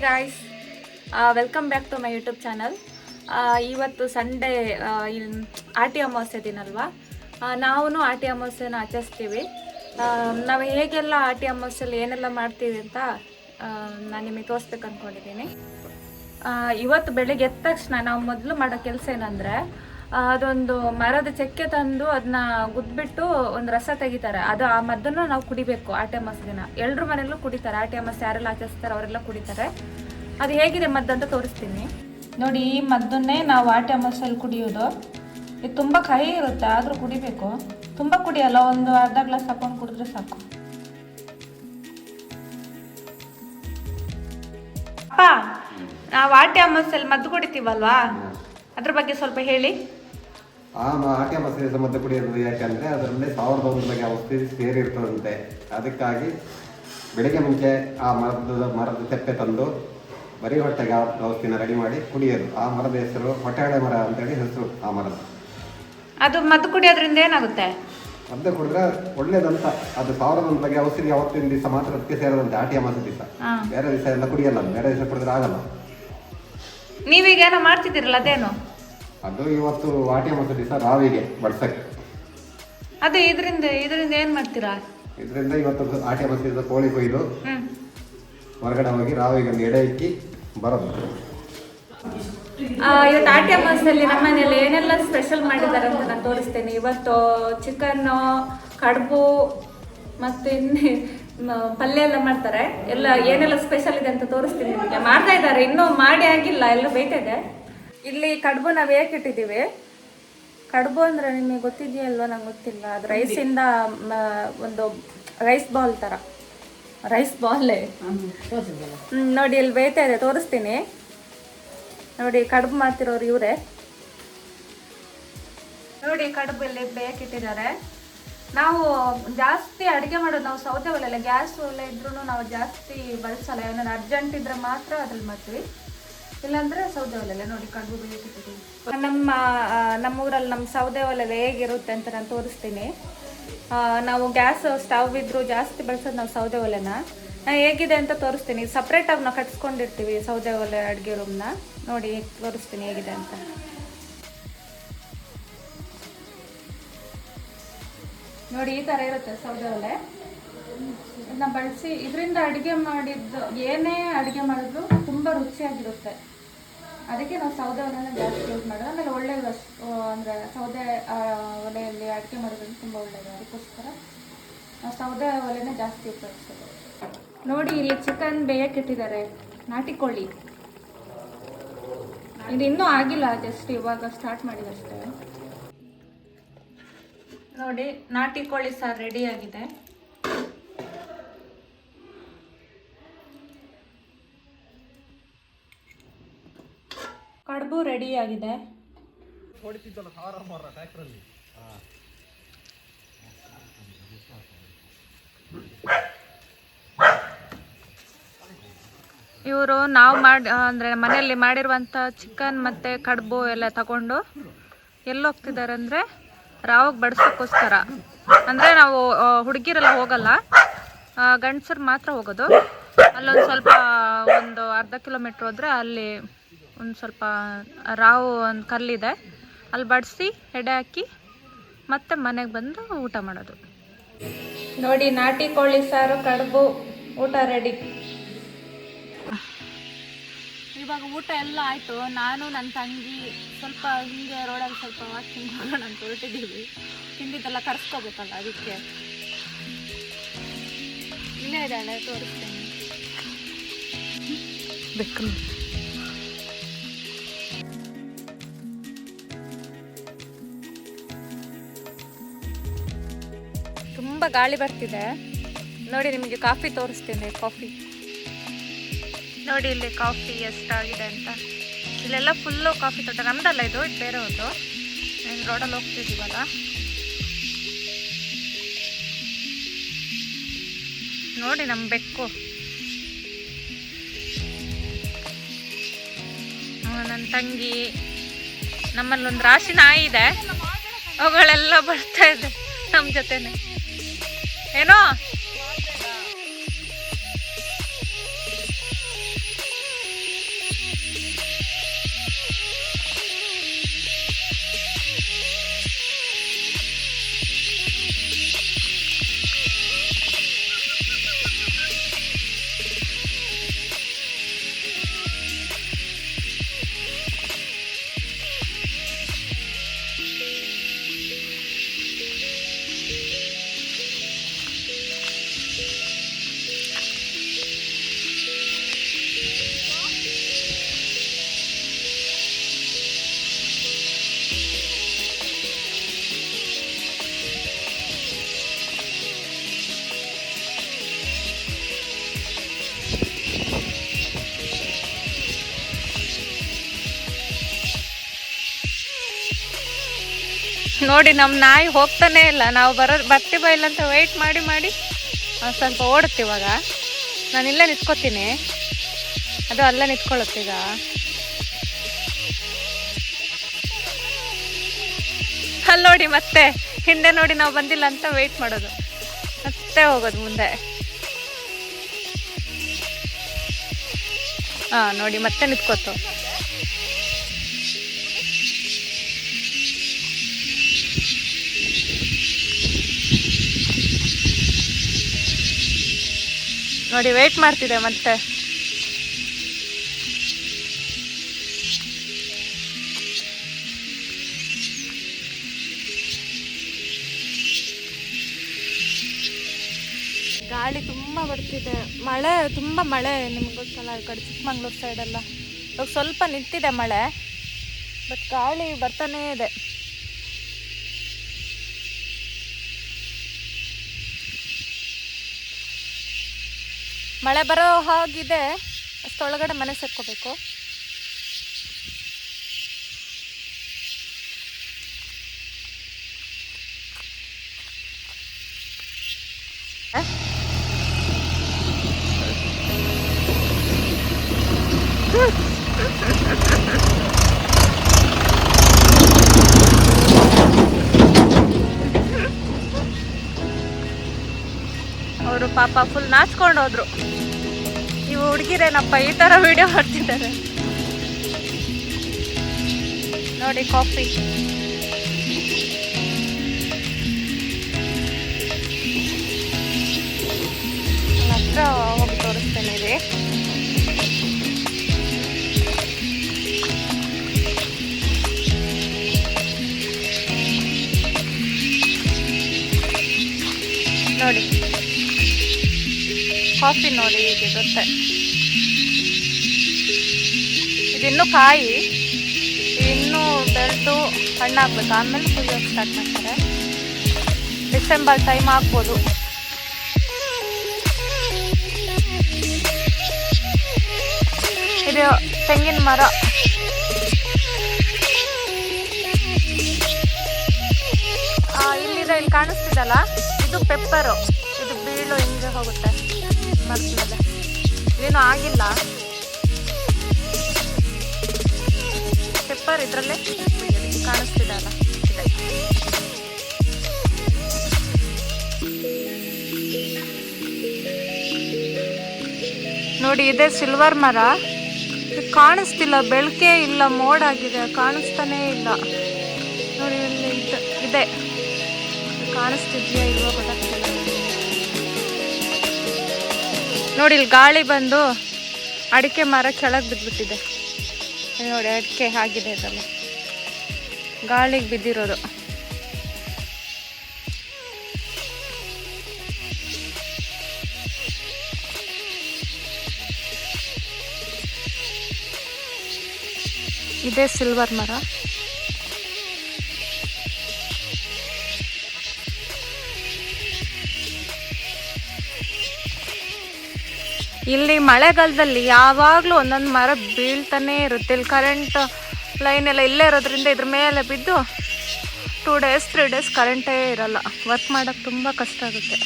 Guys welcome back to my YouTube channel ಇವತ್ತು Sunday Aati Amavasya ದಿನಲ್ವಾ ನಾವು ಆಟಿ ಅಮಾವಾಸ್ಯೆನ ಆಚರಿಸ್ತೀವಿ. ಆ, ನಾವು ಹೇಗೆಲ್ಲ ಆಟಿ ಅಮಾವಾಸ್ಯಲ್ಲಿ ಏನೆಲ್ಲ ಮಾಡ್ತೀವಿ ಅಂತ ನಾನು ನಿಮಗೆ ತೋರಿಸ್ಬೇಕು ಅಂದ್ಕೊಂಡಿದ್ದೀನಿ ಇವತ್ತು ಬೆಳಿಗ್ಗೆ ಎದ್ದ ತಕ್ಷಣ ನಾವು ಮೊದಲು ಮಾಡೋ ಕೆಲಸ ಏನಂದರೆ ಅದೊಂದು ಮರದ ಚಕ್ಕೆ ತಂದು ಅದನ್ನ ಗುದ್ಬಿಟ್ಟು ಒಂದು ರಸ ತೆಗಿತಾರೆ. ಅದು ಆ ಮದ್ದನ್ನು ನಾವು ಕುಡಿಬೇಕು ಆಟಿ ಅಮಾವಾಸ್ಯೆ ದಿನ. ಎಲ್ಲರ ಮನೆಯಲ್ಲೂ ಕುಡಿತಾರೆ. ಆಟಿ ಅಮಾವಾಸ್ಯೆ ಯಾರೆಲ್ಲ ಆಚರಿಸ್ತಾರೆ ಅವರೆಲ್ಲ ಕುಡಿತಾರೆ. ಅದು ಹೇಗಿದೆ ಮದ್ದು ಅಂತ ತೋರಿಸ್ತೀನಿ. ನೋಡಿ, ಈ ಮದ್ದನ್ನೇ ನಾವು ಆಟಿ ಅಮಾವಾಸ್ಯಲ್ಲಿ ಕುಡಿಯೋದು. ಇದು ತುಂಬ ಕಹಿ ಇರುತ್ತೆ, ಆದರೂ ಕುಡಿಬೇಕು. ತುಂಬ ಕುಡಿಯಲ್ಲ, ಒಂದು ಅರ್ಧ ಗ್ಲಾಸ್ ಹಾಕೊಂಡು ಕುಡಿದ್ರೆ ಸಾಕು. ಅಪ್ಪ, ನಾವು ಆಟಿ ಅಮ್ಮಸಲ್ಲಿ ಮದ್ದು ಕುಡಿತೀವಲ್ವಾ? ಅದ್ರ ಬಗ್ಗೆ ಸ್ವಲ್ಪ ಹೇಳಿ. ಆ ಮಾ ಆಟ್ಯ ಸಂಬಂಧ ಕುಡಿಯೋದು ಯಾಕಂದ್ರೆ ಅದರಲ್ಲಿ ಸಾವಿರದ ಒಂದು ಬಗೆ ಔಷಧಿ ಸೇರಿರ್ತದಂತೆ ಅದಕ್ಕಾಗಿ ಬೆಳಿಗ್ಗೆ ಮುಂಚೆ ಆ ಮರದ ಮರದ ತೆಪ್ಪೆ ತಂದು ಬರೀ ಹೊಟ್ಟೆಗೆ ಔಷಧಿನ ರೆಡಿ ಮಾಡಿ ಕುಡಿಯೋದು. ಆ ಮರದ ಹೆಸರು ಹೊಟ್ಟೆಹಳೆ ಮರ ಅಂತೇಳಿ ಹೆಸರು ಆ ಮರದ. ಅದು ಮದ್ದು ಕುಡಿಯೋದ್ರಿಂದ ಏನಾಗುತ್ತೆ? ಮದ್ದು ಕುಡಿದ್ರೆ ಒಳ್ಳೇದಂತ. ಅದು ಸಾವಿರದ ಒಂದು ಬಗೆ ಔಷಧಿ ಅವತ್ತಿನ ದಿವಸ ಮಾತ್ರ ಅದಕ್ಕೆ ಸೇರದಂತೆ ಆಟಿಯ ಮಾಸ ದಿವಸ. ಬೇರೆ ದಿವಸ ಎಲ್ಲ ಕುಡಿಯಲ್ಲ ಬೇರೆ ದಿವಸ ಕುಡಿದ್ರೆ ಆಗಲ್ಲ. ನೀವೀಗ ಏನೋ ಮಾಡ್ತಿದ್ದೀರಲ್ಲ ಅದೇನು? ಅದು ಇವತ್ತು ವಾಟಿ ಮತ್ತು ದಿವಸ ರಾವಿಗೆ ಬಡ್ಸಕ್ಕೆ. ಅದೇ ಇದರಿಂದ ಇದರಿಂದ ಏನು ಮಾಡ್ತೀರಾ? ಇದರಿಂದ ಇವತ್ತು ಆಟೆ ದಿವಸ ಕೋಳಿ ಕೊಯ್ದು ಹೊರಗಡೆ ಹೋಗಿ ರಾವಿಗೆ ಒಂದು ಎಡೆ ಇಕ್ಕಿ ಬರೋದು. ಆ, ಇವತ್ತು ಆಟೆ ನಮ್ಮ ಮನೆಯಲ್ಲಿ ಏನೆಲ್ಲ ಸ್ಪೆಷಲ್ ಮಾಡಿದ್ದಾರೆ ಅಂತ ನಾನು ತೋರಿಸ್ತೇನೆ. ಇವತ್ತು ಚಿಕನ್ನು ಕಡುಬು ಮತ್ತು ಇನ್ನೇ ಪಲ್ಯ ಎಲ್ಲ ಮಾಡ್ತಾರೆ. ಎಲ್ಲ ಏನೆಲ್ಲ ಸ್ಪೆಷಲ್ ಇದೆ ಅಂತ ತೋರಿಸ್ತೀನಿ ನಿಮಗೆ. ಮಾಡ್ತಾ ಇದ್ದಾರೆ. ಇನ್ನೂ ಮಾಡಿ ಆಗಿಲ್ಲ. ಎಲ್ಲ ಇದೆ. ಇಲ್ಲಿ ಕಡುಬು ನಾವು ಏಕೆ ಇಟ್ಟಿದ್ದೀವಿ? ಕಡುಬು ಅಂದರೆ ನಿಮಗೆ ಗೊತ್ತಿದೆಯಲ್ವ ನಂಗೆ ಗೊತ್ತಿಲ್ಲ. ಅದು ರೈಸಿಂದ ಇಂದ ಒಂದು ರೈಸ್ ಬಾಲ್ ಥರ ರೈಸ್ ಬಾಲ್ ನೋಡಿ ಇಲ್ಲಿ ಬೇಯ್ತಾ ಇದೆ. ತೋರಿಸ್ತೀನಿ. ನೋಡಿ ಕಡುಬು ಮಾಡ್ತಿರೋರು ಇವರೇ. ನೋಡಿ ಕಡುಬು ಇಲ್ಲಿ ಬೇಕಿಟ್ಟಿದ್ದಾರೆ ನಾವು ಜಾಸ್ತಿ ಅಡುಗೆ ಮಾಡೋದು ನಾವು ಸೌದೆ ಒಲೆ ಗ್ಯಾಸ್ ಒಲೆ ಇದ್ರೂ ನಾವು ಜಾಸ್ತಿ ಬಳಸಲ್ಲ. ಏನಾದ್ರು ಅರ್ಜೆಂಟ್ ಇದ್ರೆ ಮಾತ್ರ ಅದ್ರಲ್ಲಿ ಮಾಡ್ತೀವಿ. ಇಲ್ಲಾಂದ್ರೆ ಸೌದೆ ಒಲೆಲ್ಲ ನೋಡಿ ಕಡುಬು ಬೇಕಿಟ್ಟಿದ್ದೀವಿ ನಮ್ಮ ನಮ್ಮೂರಲ್ಲಿ ನಮ್ಮ ಸೌದೆ ಒಲೆಲ್ಲ ಹೇಗಿರುತ್ತೆ ಅಂತ ನಾನು ತೋರಿಸ್ತೀನಿ. ನಾವು ಗ್ಯಾಸ್ ಸ್ಟವ್ ಇದ್ರೂ ಜಾಸ್ತಿ ಬಳಸೋದು ನಾವು ಸೌದೆ ಒಲೆನ. ಹೇಗಿದೆ ಅಂತ ತೋರಿಸ್ತೀನಿ. ಸಪ್ರೇಟಾಗಿ ನಾವು ಕಟ್ಸ್ಕೊಂಡಿರ್ತೀವಿ ಸೌದೆ ಒಲೆ ಅಡುಗೆ ರೂಮ್ನ ನೋಡಿ, ತೋರಿಸ್ತೀನಿ ಹೇಗಿದೆ ಅಂತ. ನೋಡಿ, ಈ ಥರ ಇರುತ್ತೆ ಸೌದೆ ಒಲೆ. ಇದನ್ನ ಬಳಸಿ, ಇದರಿಂದ ಅಡುಗೆ ಮಾಡಿದ್ದು ಏನೇ ಅಡುಗೆ ಮಾಡಿದ್ರು ತುಂಬ ರುಚಿಯಾಗಿರುತ್ತೆ. ಅದಕ್ಕೆ ನಾವು ಸೌದೆ ಒಲೆನ ಜಾಸ್ತಿ ಯೂಸ್ ಮಾಡೋದು. ಆಮೇಲೆ ಒಳ್ಳೆ ಅಂದರೆ ಸೌದೆ ಒಲೆಯಲ್ಲಿ ಅಡುಗೆ ಮಾಡೋದ್ರಿಂದ ತುಂಬ ಒಳ್ಳೆಯದು ಅದಕ್ಕೋಸ್ಕರ ನಾವು ಸೌದೆ ಒಲೆನೇ ಜಾಸ್ತಿ ಉಪಯೋಗಿಸೋದು. ನೋಡಿ, ಇಲ್ಲಿ ಚಿಕನ್ ಬೇಯಕ್ಕಿಟ್ಟಿದ್ದಾರೆ ನಾಟಿ ಕೋಳಿ. ಇದು ಇನ್ನೂ ಆಗಿಲ್ಲ ಜಸ್ಟ್ ಇವಾಗ ಸ್ಟಾರ್ಟ್ ಮಾಡಿದಷ್ಟೇ. ನೋಡಿ, ನಾಟಿ ಕೋಳಿ ಸಾರು ರೆಡಿ ಆಗಿದೆ. ಕಡುಬು ರೆಡಿ ಆಗಿದೆ. ಇವರು ನಾವು ಮಾಡಿ ಅಂದರೆ ಮನೆಯಲ್ಲಿ ಮಾಡಿರುವಂಥ ಚಿಕನ್ ಮತ್ತು ಕಡುಬು ಎಲ್ಲ ತಗೊಂಡು ಎಲ್ಲಿ ಹೋಗ್ತಿದ್ದಾರೆ ಅಂದರೆ ರಾವಾಗ ಬಡಿಸೋಕ್ಕೋಸ್ಕರ. ಅಂದರೆ ನಾವು ಹುಡುಗಿರೆಲ್ಲ ಹೋಗಲ್ಲ. ಗಂಡಸರು ಮಾತ್ರ ಹೋಗೋದು. ಅಲ್ಲೊಂದು ಸ್ವಲ್ಪ ಒಂದು ಅರ್ಧ ಕಿಲೋಮೀಟ್ರ್ ಹೋದರೆ ಅಲ್ಲಿ ಒಂದು ಸ್ವಲ್ಪ ರಾವು ಒಂದು ಕಲ್ಲಿದೆ ಅಲ್ಲಿ ಬಡಿಸಿ ಎಡೆ ಹಾಕಿ ಮತ್ತೆ ಮನೆಗೆ ಬಂದು ಊಟ ಮಾಡೋದು. ನೋಡಿ ನಾಟಿ ಕೋಳಿ ಸಾರು ಕಡುಬು ಊಟ ರೆಡಿ ಇವಾಗ ಊಟ ಎಲ್ಲ ಆಯಿತು. ನಾನು ನನ್ನ ತಂಗಿ ಸ್ವಲ್ಪ ಹಿಂಗೆ ರೋಡಲ್ಲಿ ಸ್ವಲ್ಪ ವಾಕಿಂಗ್ ಮಾಡೋಣ ಅಂತ ಹೊರಟಿದ್ದೀವಿ. ತಿಂದಿದ್ದೆಲ್ಲ ಕರ್ಸ್ಕೋಬೇಕಲ್ಲ ಅದಕ್ಕೆ. ಇಲ್ಲೇ ಇದ್ದಾಳೆ ತೋರಿಸ್ತೇನೆ. ಬೇಕು ತುಂಬ ಗಾಳಿ ಬರ್ತಿದೆ. ನೋಡಿ, ನಿಮಗೆ ಕಾಫಿ ತೋರಿಸ್ತೀನಿ, ಕಾಫಿ. ನೋಡಿ, ಇಲ್ಲಿ ಕಾಫಿ ಎಷ್ಟಾಗಿದೆ ಅಂತ. ಇಲ್ಲೆಲ್ಲ ಫುಲ್ಲು ಕಾಫಿ ತೋಟ. ನಮ್ದಲ್ಲ ಇದು ಇದು ಬೇರೆ ಒಂದು ರೋಡಲ್ಲಿ ಹೋಗ್ತಿದ್ದೀವಲ್ಲ. ನೋಡಿ ನಮ್ಮ ಬೆಕ್ಕು. ನನ್ನ ತಂಗಿ. ನಮ್ಮಲ್ಲಿ ಒಂದು ರಾಶಿ ನಾಯಿ ಇದೆ. ಅವುಗಳೆಲ್ಲ ಬರ್ತಾ ಇದೆ ನಮ್ಮ ಜೊತೆನೆ. ಏನೋ ನೋಡಿ ನಮ್ಮ ನಾಯಿ ಹೋಗ್ತಾನೆ ಇಲ್ಲ. ನಾವು ಬರೋ ಬರ್ತೀವ ಇಲ್ಲ ಅಂತ ವೆಯ್ಟ್ ಮಾಡಿ ಮಾಡಿ ಸ್ವಲ್ಪ ಓಡುತ್ತೆ ಇವಾಗ. ನಾನು ಇಲ್ಲೇ ನಿಂತ್ಕೋತೀನಿ. ಅದು ಅಲ್ಲೇ ನಿಂತ್ಕೊಳ್ಳುತ್ತೀಗ ಅಲ್ಲಿ ನೋಡಿ ಮತ್ತೆ. ಹಿಂದೆ ನೋಡಿ ನಾವು ಬಂದಿಲ್ಲ ಅಂತ ವೆಯ್ಟ್ ಮಾಡೋದು. ಮತ್ತೆ ಹೋಗೋದು ಮುಂದೆ. ಹಾಂ ನೋಡಿ ಮತ್ತೆ ನಿಂತ್ಕೋತು. ನೋಡಿ ವೆಯ್ಟ್ ಮಾಡ್ತಿದೆ ಮತ್ತೆ. ಗಾಳಿ ತುಂಬಾ ಬರ್ತಿದೆ. ಮಳೆ, ತುಂಬಾ ಮಳೆ ನಿಮ್ಗೆ ಗೊತ್ತಲ್ಲ ಈ ಕಡೆ ಚಿಕ್ಕಮಂಗ್ಳೂರು ಸೈಡೆಲ್ಲ ಇವಾಗ ಸ್ವಲ್ಪ ನಿಂತಿದೆ ಮಳೆ ಬಟ್ ಗಾಳಿ ಬರ್ತಾನೇ ಇದೆ. ಮಳೆ ಬರೋ ಹಾಗಿದೆ. ಅಷ್ಟೊಳಗಡೆ ಮನೆ ಸೇರ್ಕೋಬೇಕು. ಅವರು ಪಾಪ ಫುಲ್ ನಾಚ್ಕೊಂಡು ಹೋದ್ರು ಹುಡುಗಿರೇನಪ್ಪ ಈ ತರ ವಿಡಿಯೋ ಮಾಡ್ತಿದ್ದಾರೆ. ನೋಡಿ ಕಾಫಿ ಹತ್ರ ಹೋಗಿ ತೋರಿಸ್ತೇನೆ ಇದೆ. ನೋಡಿ. ಕಾಫಿ ನೋಡಿ ಹೀಗಿರುತ್ತೆ ಇದಿನ್ನು ಕಾಯಿ ಇನ್ನು ಬೆಳೆದು ಹಣ್ಣಾಗ್ಬೇಕು ಆಮೇಲೆ ಕುದಿಯೋಕೆ ಸ್ಟಾರ್ಟ್ ಮಾಡ್ತಾರೆ. ಡಿಸೆಂಬರ್ ಟೈಮ್ ಆಗ್ಬೋದು. ಇದು ತೆಂಗಿನ ಮರ. ಇಲ್ಲಿದೆ, ಇಲ್ಲಿ ಕಾಣಿಸ್ತಿದಲ್ಲ? ಇದು ಪೆಪ್ಪರು ಇದು ಬೀಳು ಹಿಂಗೆ ಹೋಗುತ್ತೆ. ಮೇಲೆ ಏನು ಆಗಿಲ್ಲ. ಪೆಪ್ಪರ್ ಇದರಲ್ಲೇ ಕಾಣಿಸ್ತಿದೆ ಅಲ್ಲ ನೋಡಿ, ಇದೆ ಸಿಲ್ವರ್ ಮರ. ಕಾಣಿಸ್ತಿಲ್ಲ, ಬೆಳಕೆ ಇಲ್ಲ, ಮೋಡ್ ಆಗಿದೆ, ಕಾಣಿಸ್ತಾನೇ ಇಲ್ಲ. ನೋಡಿ, ಇಲ್ಲಿ ಇದೆ- ಇದೆ. ಕಾಣಿಸ್ತಿದ್ಯಾ ಇಲ್ವೋ ಗೊತ್ತಾಗ್ತಿಲ್ಲ. ನೋಡಿ, ಇಲ್ಲಿ ಗಾಳಿ ಬಂದು ಅಡಿಕೆ ಮರ ಕೆಳಗೆ ಬಿದ್ದುಬಿಟ್ಟಿದೆ ನೋಡಿ, ಅಡಿಕೆ ಆಗಿದೆ ಇದೆಲ್ಲ ಗಾಳಿಗೆ ಬಿದ್ದಿರೋದು. ಇದೇ ಸಿಲ್ವರ್ ಮರ. ಇಲ್ಲಿ ಮಳೆಗಾಲದಲ್ಲಿ ಯಾವಾಗಲೂ ಒಂದೊಂದು ಮರ ಬೀಳ್ತಾನೆ ಇರುತ್ತೆ. ಇಲ್ಲಿ ಕರೆಂಟ್ ಲೈನ್ ಎಲ್ಲ ಇಲ್ಲೇ ಇರೋದ್ರಿಂದ ಇದ್ರ ಮೇಲೆ ಬಿದ್ದು ಟೂ ಡೇಸ್ ತ್ರೀ ಡೇಸ್ ಕರೆಂಟೇ ಇರಲ್ಲ. ವರ್ಕ್ ಮಾಡೋಕ್ಕೆ ತುಂಬ ಕಷ್ಟ ಆಗುತ್ತೆ.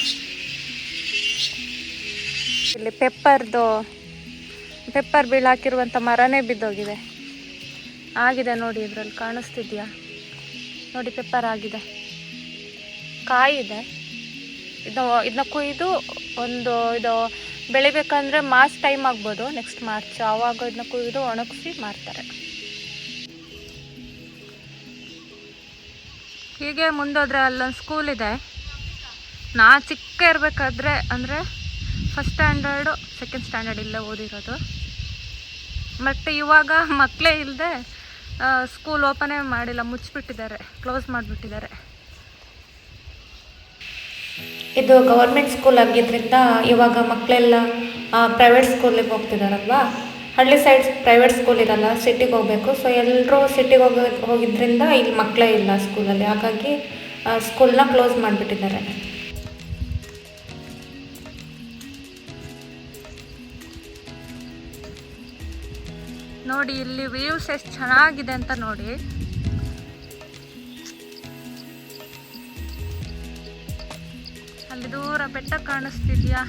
ಇಲ್ಲಿ ಪೆಪ್ಪರ್ದು, ಪೆಪ್ಪರ್ ಬೀಳಾಕಿರುವಂಥ ಮರನೇ ಬಿದ್ದೋಗಿದೆ. ಆಗಿದೆ ನೋಡಿ ಇದರಲ್ಲಿ ಕಾಣಿಸ್ತಿದ್ಯಾ? ನೋಡಿ ಪೆಪ್ಪರ್ ಆಗಿದೆ. ಕಾಯಿದೆ. ಇದು, ಇದನ್ನ ಕುಯ್ದು ಒಂದು, ಇದು ಬೆಳಿಬೇಕಂದ್ರೆ ಮಾರ್ಚ್ ಟೈಮ್ ಆಗ್ಬೋದು ನೆಕ್ಸ್ಟ್ ಮಾರ್ಚ್. ಆವಾಗ ಇದನ್ನ ಕುಯ್ದು ಒಣಗಿಸಿ ಮಾರ್ತಾರೆ. ಹೀಗೆ ಮುಂದೋದ್ರೆ ಅಲ್ಲೊಂದು ಸ್ಕೂಲ್ ಇದೆ. ನಾ ಚಿಕ್ಕ ಇರಬೇಕಾದ್ರೆ ಅಂದರೆ ಫಸ್ಟ್ ಸ್ಟ್ಯಾಂಡರ್ಡು ಸೆಕೆಂಡ್ ಸ್ಟ್ಯಾಂಡರ್ಡ್ ಇಲ್ಲೇ ಓದಿರೋದು. ಮತ್ತು ಇವಾಗ ಮಕ್ಕಳೇ ಇಲ್ಲದೆ ಸ್ಕೂಲ್ ಓಪನೇ ಮಾಡಿಲ್ಲ ಮುಚ್ಚಿಬಿಟ್ಟಿದ್ದಾರೆ ಕ್ಲೋಸ್ ಮಾಡಿಬಿಟ್ಟಿದ್ದಾರೆ. ಇದು ಗೌರ್ಮೆಂಟ್ ಸ್ಕೂಲ್ ಆಗಿದ್ದರಿಂದ ಇವಾಗ ಮಕ್ಕಳೆಲ್ಲ ಪ್ರೈವೇಟ್ ಸ್ಕೂಲಿಗೆ ಹೋಗ್ತಿದಾರಲ್ವಾ? ಹಳ್ಳಿ ಸೈಡ್ ಪ್ರೈವೇಟ್ ಸ್ಕೂಲ್ ಇರಲ್ಲ ಸಿಟಿಗೆ ಹೋಗಬೇಕು. ಸೊ ಎಲ್ಲರೂ ಸಿಟಿಗೆ ಹೋಗ ಹೋಗಿದ್ದರಿಂದ ಇಲ್ಲಿ ಮಕ್ಕಳೇ ಇಲ್ಲ ಸ್ಕೂಲಲ್ಲಿ ಹಾಗಾಗಿ ಸ್ಕೂಲ್ನ ಕ್ಲೋಸ್ ಮಾಡಿಬಿಟ್ಟಿದ್ದಾರೆ. ನೋಡಿ, ಇಲ್ಲಿ ವ್ಯೂಸ್ ಎಷ್ಟು ಚೆನ್ನಾಗಿದೆ ಅಂತ ನೋಡಿ. ಬೆಟ್ಟ ಕಾಣಿಸ್ತಿದ್ಯಾ?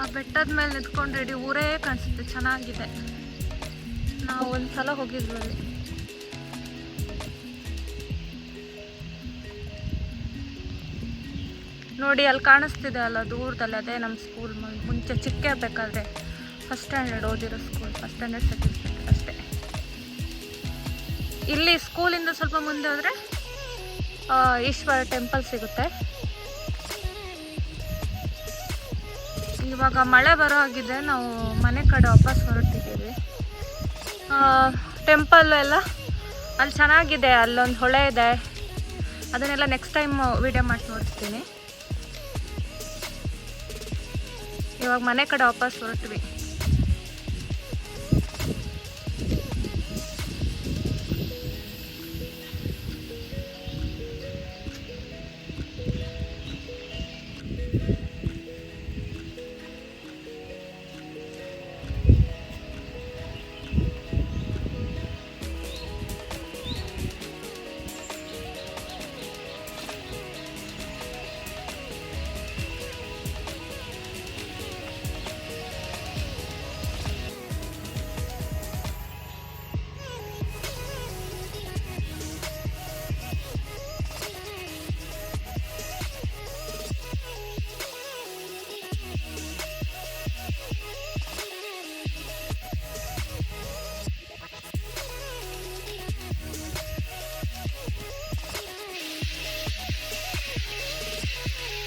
ಆ ಬೆಟ್ಟದ ಮೇಲೆ ನಿಂತ್ಕೊಂಡ್ರೆ ಇಡೀ ಊರೇ ಕಾಣಿಸುತ್ತೆ, ಚೆನ್ನಾಗಿದೆ. ನಾವು ಒಂದ್ಸಲ ಹೋಗಿದ್ವಿ ಅಲ್ಲಿ. ನೋಡಿ, ಅಲ್ಲಿ ಕಾಣಿಸ್ತಿದೆ ಅಲ್ಲ, ದೂರದಲ್ಲಿ ಅದೇ ನಮ್ಮ ಸ್ಕೂಲ್ ಮುಂಚೆ ಚಿಕ್ಕ ಇರಬೇಕಾದ್ರೆ first standard ಓದಿರೋ school first standard second standard ಅಷ್ಟೇ. ಇಲ್ಲಿ ಸ್ಕೂಲಿಂದ ಸ್ವಲ್ಪ ಮುಂದೆ ಹೋದರೆ ಈಶ್ವರ ಟೆಂಪಲ್ ಸಿಗುತ್ತೆ. ಇವಾಗ ಮಳೆ ಬರೋ ಆಗಿದೆ ನಾವು ಮನೆ ಕಡೆ ವಾಪಸ್ ಹೊರಟಿದ್ದೀವಿ. ಟೆಂಪಲ್ ಎಲ್ಲ ಅಲ್ಲಿ ಚೆನ್ನಾಗಿದೆ, ಅಲ್ಲೊಂದು ಹೊಳೆ ಇದೆ. ಅದನ್ನೆಲ್ಲ ನೆಕ್ಸ್ಟ್ ಟೈಮ್ ವಿಡಿಯೋ ಮಾಡಿ ನೋಡ್ತೀನಿ. ಇವಾಗ ಮನೆ ಕಡೆ ವಾಪಸ್ ಹೊರಟ್ವಿ.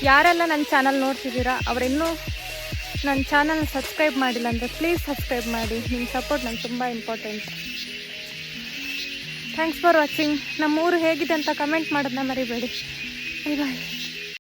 ಯಾರೆಲ್ಲ ನನ್ನ ಚಾನಲ್ ನೋಡ್ತಿದ್ದೀರಾ, ಅವರಿನ್ನೂ ನನ್ನ ಚಾನಲ್ ಸಬ್ಸ್ಕ್ರೈಬ್ ಮಾಡಿಲ್ಲ ಅಂದರೆ ಪ್ಲೀಸ್ ಸಬ್ಸ್ಕ್ರೈಬ್ ಮಾಡಿ. ನಿಮ್ಮ ಸಪೋರ್ಟ್ ನಂಗೆ ತುಂಬ ಇಂಪಾರ್ಟೆಂಟ್ ಥ್ಯಾಂಕ್ಸ್ ಫಾರ್ ವಾಚಿಂಗ್ ನಮ್ಮೂರು ಹೇಗಿದೆ ಅಂತ ಕಮೆಂಟ್ ಮಾಡೋದನ್ನ ಮರಿಬೇಡಿ. ಬಾಯ್ ಬಾಯ್